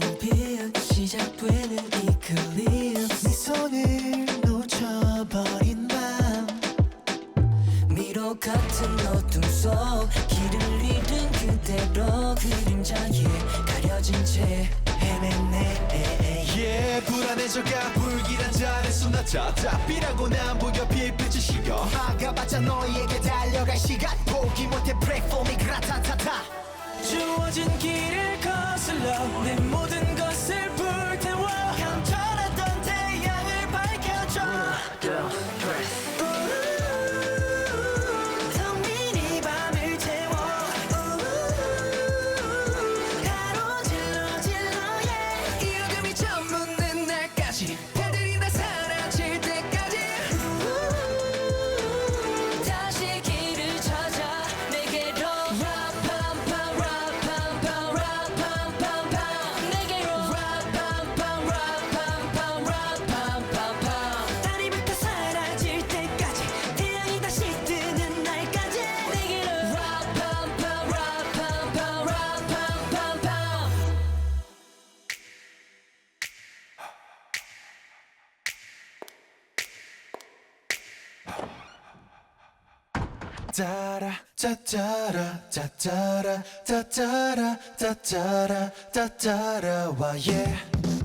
준비 시작되는 이 클립스 네 손을 놓쳐버린 밤. 미로 같은 어둠 속 길을 잃은 그대로 그림자에 가려진 채 헤맸네. yeah, 불안해져가 불길한 잔에 쏟아져 답이라고 난 보여 빛빛이 식어 막아봤자 너희에게 달려갈 시간. 포기 못해 break for me 그라타타타 주어진 길을 거슬러 내 모든 것을 따라 짜짜라 짜짜라 짜짜라 짜짜라 짜짜라 와 yeah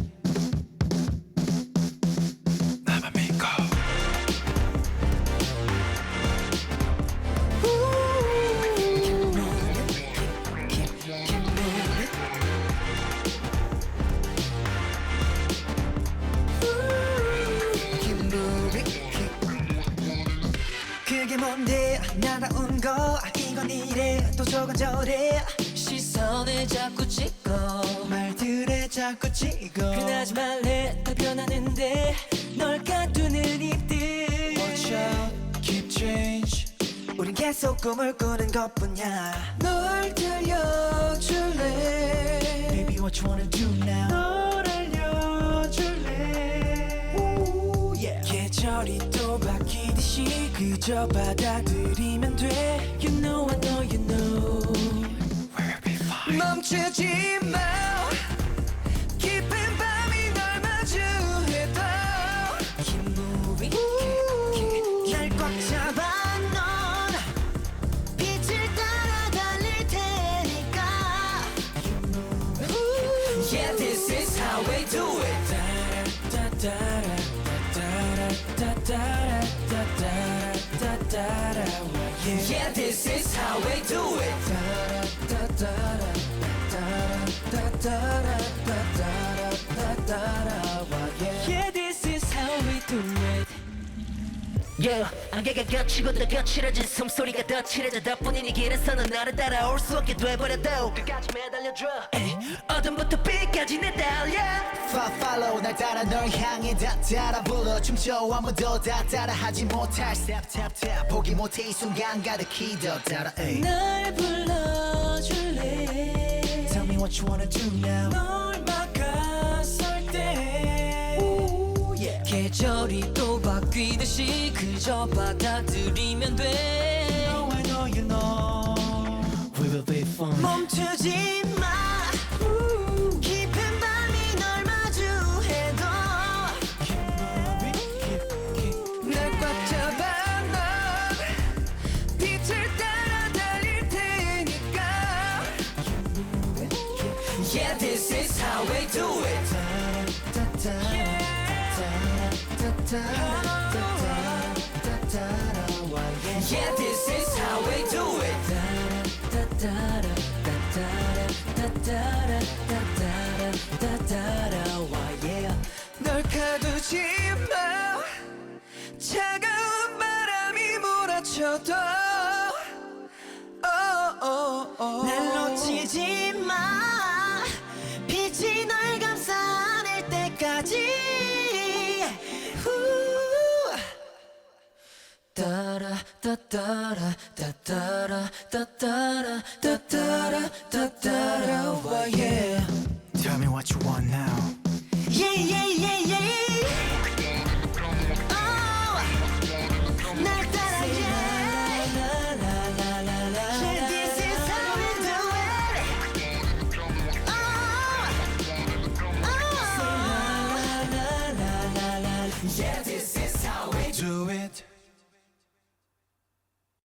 그게 뭔데? 날아온 거. 이건 이래. 또 저건 저래. 시선을 자꾸 찍고 말들에 자꾸 찍어. 변하지 말래. 다 변하는데 널 가두는 입들. Watch out. Keep change. 우린 계속 꿈을 꾸는 것뿐이야. 널 들려줄래? Baby what you wanna do now 바뀌듯이 그저 받아들이면 돼 You know I know you know We'll be fine 멈추지 마 깊은 밤이 널 마주해도 Keep moving 날꽉 잡아 넌 빛을 따라 달릴 테니까 Yeah this is how we do it Yeah, this is how we do it. Da da da da da da da da da da da da da da da da Yeah, 안개가 겹치고 더 거칠어진 숨소리가 더 칠해져 덕분인 이 길에서는 나를 따라올 수 없게 돼버렸다. 끝까지 매달려줘. 에이, 어둠부터 빛까지 내달려 Fa- Follow 날 따라 널 향해 다 따라 불러. 춤춰 아무도 다 따라하지 못할 Step tap tap. 포기 못해 이 순간 가득히 더 따라 에이. 날 불러줄래? Tell me what you wanna do now 계절이 또 바뀌듯이 그저 받아들이면 돼 know I know you know We will be fine 멈추지 마 깊은 밤이 널 마주해도 날 꽉 잡아 넌 빛을 따라 달릴 테니까 Yeah this is how we do it Yeah 가두지 마 차가운 바람이 몰아쳐도 Tell me what you want now. Yeah yeah.